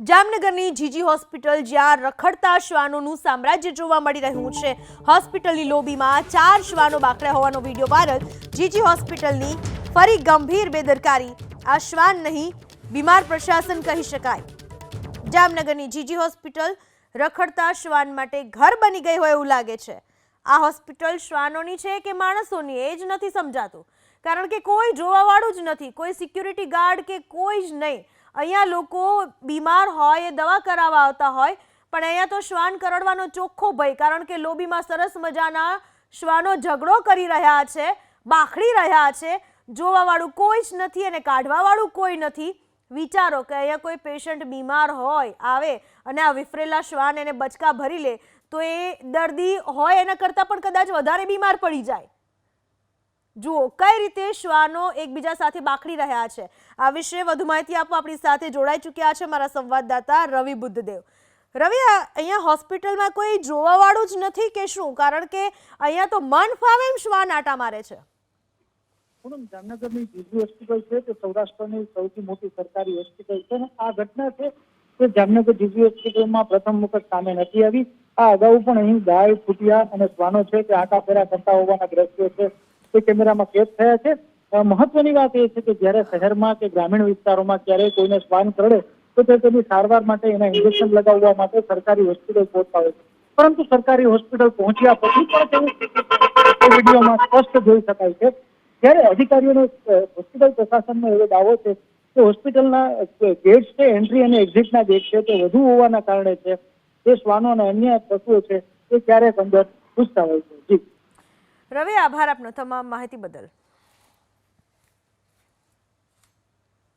જામનગરની જીજી હોસ્પિટલ જ્યાં રખડતા શ્વાનોનું સામ્રાજ્ય જોવા મળી રહ્યું છે. હોસ્પિટલની લોબીમાં ચાર શ્વાનો બાકડ્યા હોવાનો વીડિયો વાયરલ. જીજી હોસ્પિટલની ફરી ગંભીર બેદરકારી. આ શ્વાન નહીં, બીમાર પ્રશાસન કહી શકાય. જામનગરની જીજી હોસ્પિટલ રખડતા શ્વાન માટે ઘર બની ગઈ હોય એવું લાગે છે. આ હોસ્પિટલ શ્વાનોની છે કે માણસોની એ જ નથી સમજાતું. કારણ કે કોઈ જોવાવાળું જ નથી, કોઈ સિક્યુરિટી ગાર્ડ કે કોઈ જ નહીં. અહીંયા લોકો બીમાર હોય, એ દવા કરાવવા આવતા હોય, પણ અહીંયા તો શ્વાન કરડવાનો ચોખ્ખો ભય, કારણ કે લોબીમાં સરસ મજાના શ્વાનો ઝઘડો કરી રહ્યા છે, બાખડી રહ્યા છે, જોવાવાળું કોઈ જ નથી અને કાઢવાવાળું કોઈ નથી. વિચારો કે અહીંયા કોઈ પેશન્ટ બીમાર હોય, આવે અને આ વિફરેલા શ્વાન એને બચકા ભરી લે, તો એ દર્દી હોય એના કરતાં પણ કદાચ વધારે બીમાર પડી જાય. જુઓ, કઈ રીતે શ્વાનો એકબીજા સાથે બાખડી રહ્યા છે? આ વિશે વધુ માહિતી આપવા આપણી સાથે જોડાઈ ચૂક્યા છે મારા સંવાદદાતા રવિ બુદ્ધદેવ. રવિ અહીંયા હોસ્પિટલમાં કોઈ જોવાવાળું જ નથી કે શું? કારણ કે અહીંયા તો મન ફાવે એમ શ્વાન આટા મારે છે. જામનગરની જીજી હોસ્પિટલ છે તે સૌરાષ્ટ્રની સૌથી મોટી સરકારી હોસ્પિટલ છે અને આ ઘટના છે તે જામનગર જીજી હોસ્પિટલમાં પ્રથમ વખત સામે નથી આવી. આ અગાઉ પણ અહીં ગાય, ફૂટિયા અને શ્વાનો છે તે આંટા ફેરા કરતા હોવાના દ્રશ્યો છે. તે કેમેરામાં કેદ થયા છે? મહત્વની વાત એ છે કે જ્યારે શહેરમાં કે ગ્રામીણ વિસ્તારોમાં ક્યારેય કોઈને શ્વાન કરડે, તો તે તેની સારવાર માટે એના ઇન્જેક્શન લગાવવા માટે સરકારી હોસ્પિટલ પહોંચાડે છે. પરંતુ સરકારી હોસ્પિટલ પહોંચ્યા પછી પણ તેવું વિડીયોમાં સ્પષ્ટ જોઈ શકાય છે. ત્યારે અધિકારીઓનો હોસ્પિટલ પ્રશાસનનો એવો દાવો છે કે હોસ્પિટલના ગેટ છે એન્ટ્રી અને એક્ઝિટના ગેટ છે, તે વધુ હોવાના કારણે છે તે શ્વાનો અને અન્ય પશુઓ છે, તે ક્યારેક અંદર ઘૂસતા હોય છે. જી. રવિ આભાર આપનો તમામ માહિતી બદલ.